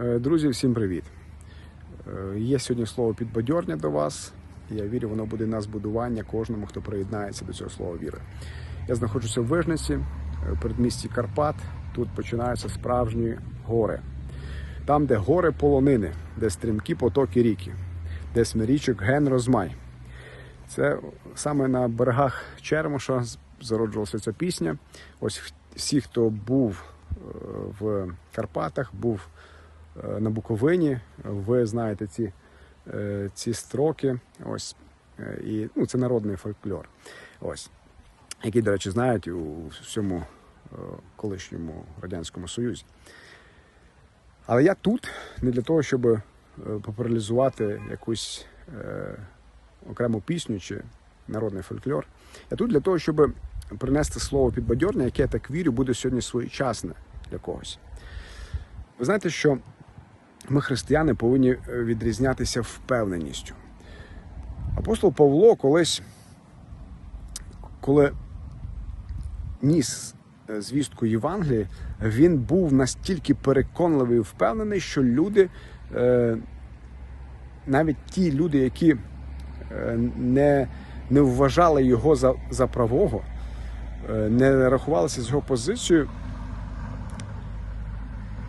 Е, Друзі, всім привіт! Е, Є сьогодні слово підбадьорня до вас. Я вірю, воно буде на збудування кожному, хто приєднається до цього слова віри. Я знаходжуся в Вижниці, е, в передмісті Карпат. Тут починаються справжні гори. Там, де гори полонини, де стрімкі потоки ріки, де смирічок ген розмай. Це саме на берегах Черемоша зароджувалася ця пісня. Ось всі, хто був в Карпатах, був на Буковині, ви знаєте ці, е, ці строки. Ось, е, і, ну, це народний фольклор. Ось, який, до речі, знають у всьому е, колишньому Радянському Союзі. Але я тут не для того, щоб е, популяризувати якусь е, окрему пісню чи народний фольклор. Я тут для того, щоб принести слово підбадьорне, яке я так вірю, буде сьогодні своєчасне для когось. Ви знаєте, що ми, християни, повинні е, відрізнятися впевненістю. Апостол Павло колись, коли ніс е, звістку Євангелії, він був настільки переконливий і впевнений, що люди, е, навіть ті люди, які не, не вважали його за, за правого, не рахувалися з його позицією,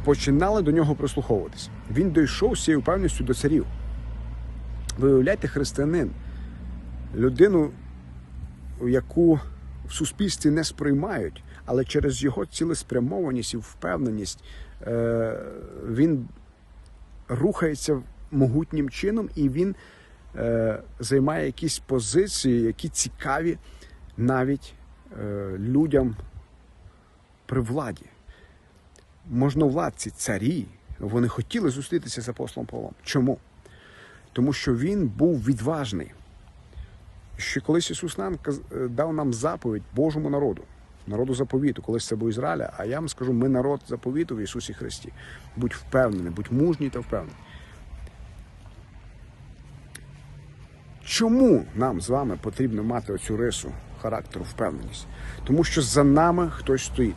починали до нього прислуховуватися. Він дійшов з цією впевненістю до царів. Ви уявляєте, християнин, людину, яку в суспільстві не сприймають, але через його цілеспрямованість і впевненість е, він рухається могутнім чином і він е, займає якісь позиції, які цікаві навіть е, людям при владі. Можновладці, царі, вони хотіли зустрітися з апостолом Павлом. Чому? Тому що він був відважний. Ще колись Ісус нам е, дав нам заповідь Божому народу, народу заповіту, колись це був Ізраїля. А я вам скажу, ми народ заповіту в Ісусі Христі. Будь впевнений, будь мужній та впевнений. Чому нам з вами потрібно мати оцю рису характеру впевненість? Тому що за нами хтось стоїть.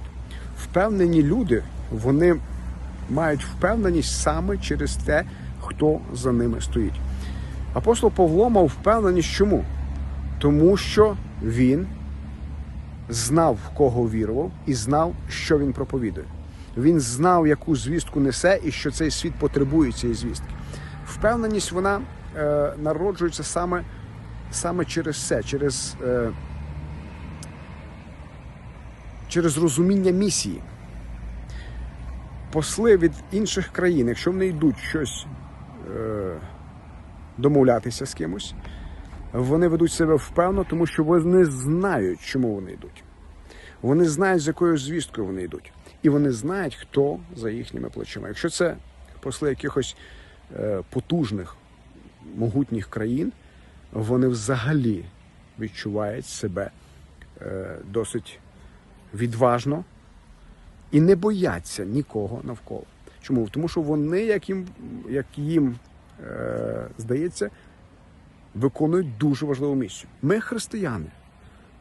Впевнені люди, вони мають впевненість саме через те, хто за ними стоїть. Апостол Павло мав впевненість чому? Тому що він знав, в кого вірував, і знав, що він проповідує. Він знав, яку звістку несе, і що цей світ потребує цієї звістки. Впевненість вона е, народжується саме, саме через це, через, е, через розуміння місії. Посли від інших країн, якщо вони йдуть щось е, домовлятися з кимось, вони ведуть себе впевнено, тому що вони знають, чому вони йдуть. Вони знають, з якою звісткою вони йдуть. І вони знають, хто за їхніми плечима. Якщо це посли якихось е, потужних, могутніх країн, вони взагалі відчувають себе е, досить відважно і не бояться нікого навколо. Чому? Тому що вони, як їм, як їм е, здається, виконують дуже важливу місію. Ми, християни,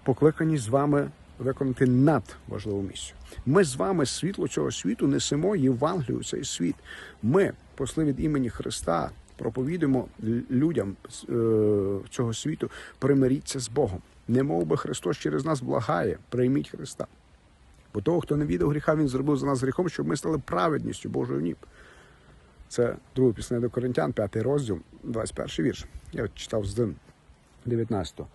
покликані з вами виконати надважливу місію. Ми з вами світло цього світу несемо Євангелію цей світ. Ми, посли від імені Христа, проповідуємо людям е, цього світу, примиріться з Богом. Не мов би Христос через нас благає, прийміть Христа. Бо того, хто не віддав гріха, він зробив за нас гріхом, щоб ми стали праведністю Божою ніб. Це друге пісня до Коринтян, п'ятий розділ, 21 вірш. Я читав з 19-го.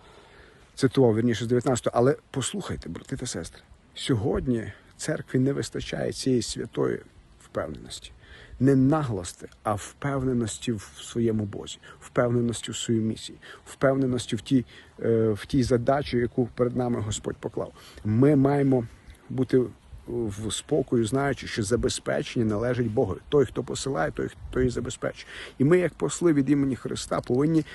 Цитував вірніше з 19-го. Але послухайте, брати та сестри, сьогодні церкві не вистачає цієї святої впевненості. Не наглости, а впевненості в своєму Бозі, впевненості в своїй місії, впевненості в тій, е, в тій задачі, яку перед нами Господь поклав. Ми маємо бути в спокою, знаючи, що забезпечення належить Богу. Той, хто посилає, той, хто і забезпечує. І ми, як посли від імені Христа, повинні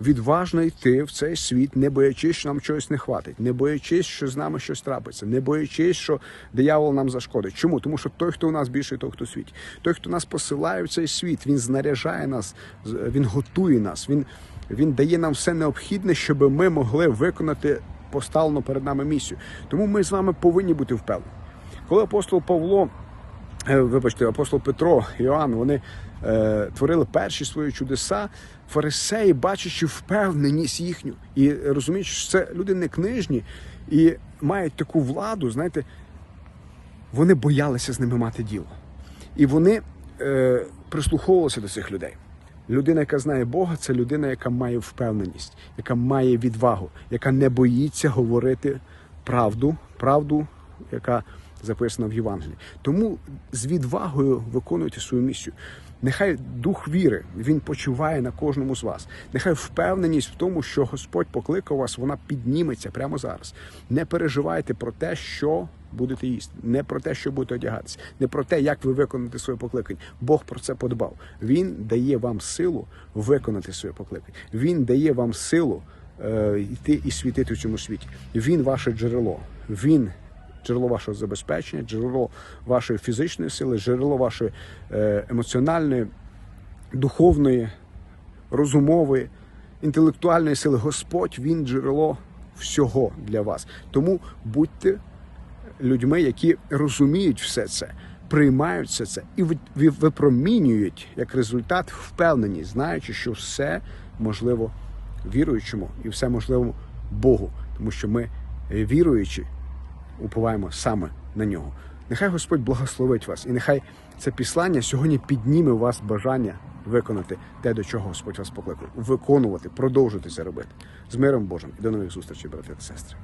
відважно йти в цей світ, не боячись, що нам чогось не хватить, не боячись, що з нами щось трапиться, не боячись, що диявол нам зашкодить. Чому? Тому що той, хто у нас більший, той, хто в світі. Той, хто нас посилає в цей світ, він знаряжає нас, він готує нас, він, він дає нам все необхідне, щоб ми могли виконати поставлену перед нами місію. Тому ми з вами повинні бути впевнені. Коли апостол Павло е, вибачте, апостол Петро, Іоанн, вони е, творили перші свої чудеса. Фарисеї, бачачи впевненість їхню, і розуміючи, що це люди не книжні і мають таку владу, знаєте, вони боялися з ними мати діло. І вони е, прислуховувалися до цих людей. Людина, яка знає Бога, це людина, яка має впевненість, яка має відвагу, яка не боїться говорити правду, правду, яка записана в Євангелії. Тому з відвагою виконуйте свою місію. Нехай дух віри він почуває на кожному з вас. Нехай впевненість в тому, що Господь покликав вас, вона підніметься прямо зараз. Не переживайте про те, що будете їсти, не про те, що будете одягатися, не про те, як ви виконаєте своє покликання. Бог про це подбав. Він дає вам силу виконати своє покликання. Він дає вам силу е, йти і світити в цьому світі. Він ваше джерело. Він джерело вашого забезпечення, джерело вашої фізичної сили, джерело вашої е, емоціональної, духовної, розумової, інтелектуальної сили. Господь він джерело всього для вас. Тому будьте людьми, які розуміють все це, приймають все це і ви- ви- випромінюють як результат впевненість, знаючи, що все можливо віруючому і все можливо Богу, тому що ми е, віруючи уповаємо саме на нього. Нехай Господь благословить вас, і нехай це післання сьогодні підніме у вас бажання виконати те, до чого Господь вас покликав, виконувати, продовжувати це робити з миром Божим і до нових зустрічей, брати та сестри.